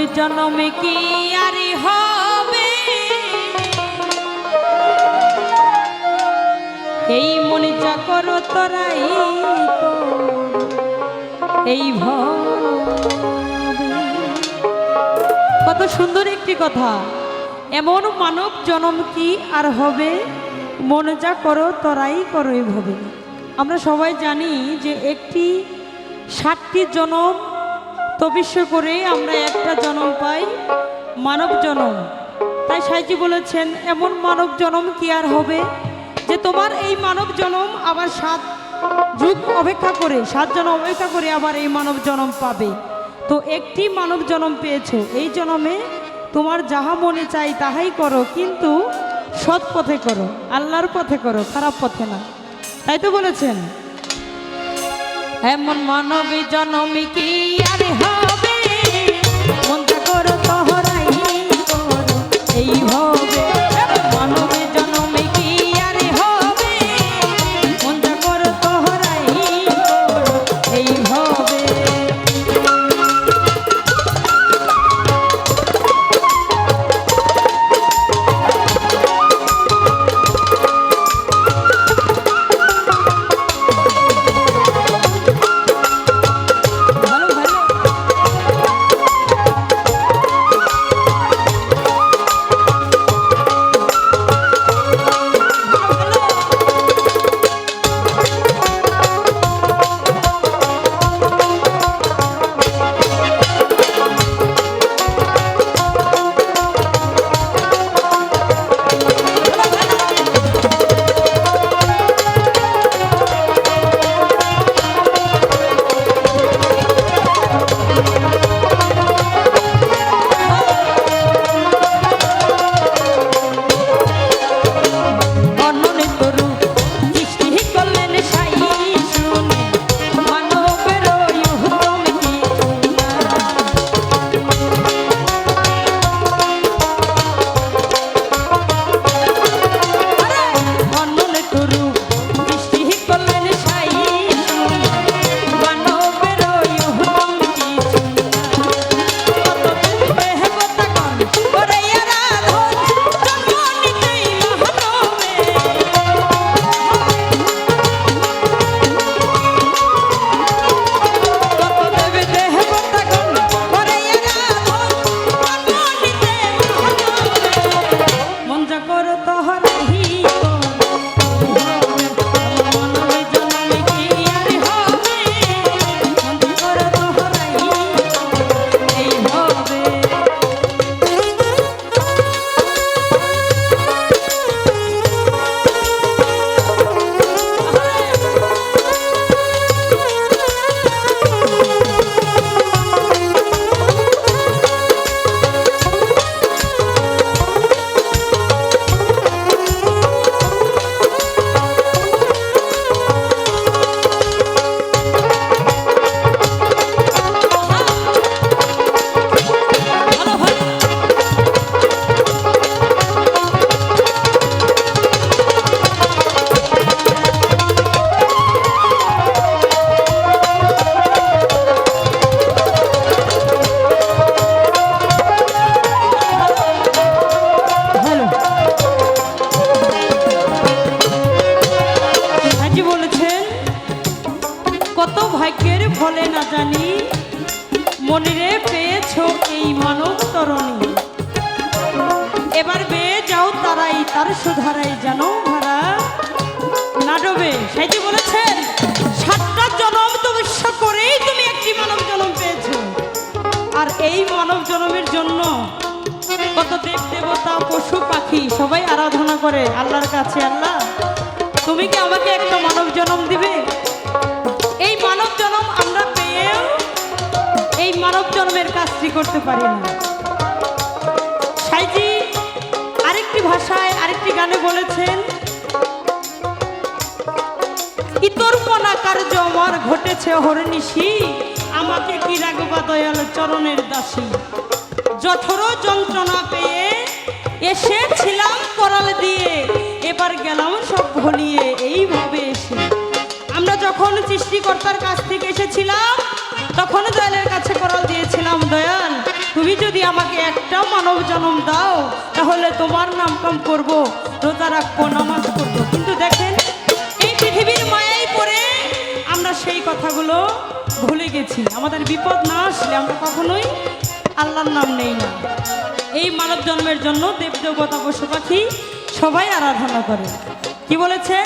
মানবে জন্মে কি আরে হবে? এই মনে চাকর তোরাই এই কত সুন্দর একটি কথা। এমন মানব জনম কি আর হবে? মনে যা করো তরাই করো এভাবে। আমরা সবাই জানি যে একটি ষাটটি জনম তবিশ্য করে আমরা একটা জনম পাই, মানব জনম। তাই সাইজি বলেছেন, এমন মানব জনম কি আর হবে? যে তোমার এই মানব জনম আবার সাত যুগ অপেক্ষা করে, সাত জনম অপেক্ষা করে আবার এই মানব জনম পাবে। তো একটি মানব জনম পেয়েছ, এই জনমে তোমার যাহা মনে চাই তাহাই করো, কিন্তু সৎ পথে করো, আল্লাহর পথে করো, খারাপ পথে না। তাই তো বলেছেন। এমন মানবী জনমী কি সুধারাই জানো ভাড়া না ডোবে। বলেছেন, সাতটা জনম তো করেই তুমি একটি মানব জনম পেয়েছ। আর এই মানব জনমের জন্য কত দেব দেবতা, পশু, পাখি সবাই আরাধনা করে আল্লাহর কাছে, আল্লাহ, তুমি কি আমাকে একটা মানব জনম দিবে? এই মানব জনম আমরা পেয়েও এই মানব জন্মের কাজটি করতে পারি না। সাইজি, আরেকটি ভাষায় গানে বলেছেন ঘটেছে হরনিশি আমাকে কি রাগবা দয়াল চরণের দাসী? যথর যন্ত্রণা পেয়ে এসেছিলাম করাল দিয়ে, এবার গেলাম সব ভুলিয়ে এইভাবে এসে। আমরা যখন সৃষ্টিকর্তার কাছ থেকে এসেছিলাম, তখন দয়ালের কাছে করাল দিয়েছিলাম, দয়াল যদি আমাকে একটা মানব জন্ম দাও, তাহলে তোমার নাম কাম করব, রোজা রাখব, নামাজ করব কিন্তু দেখেন, এই পৃথিবীর মায়াই পড়ে আমরা সেই কথাগুলো ভুলে গেছি। আমাদের বিপদ না আসলে আমরা কখনোই আল্লাহর নাম নেই না। এই মানব জন্মের জন্য দেব দেবতা পশু পাখি সবাই আরাধনা করে। কি বলেছে?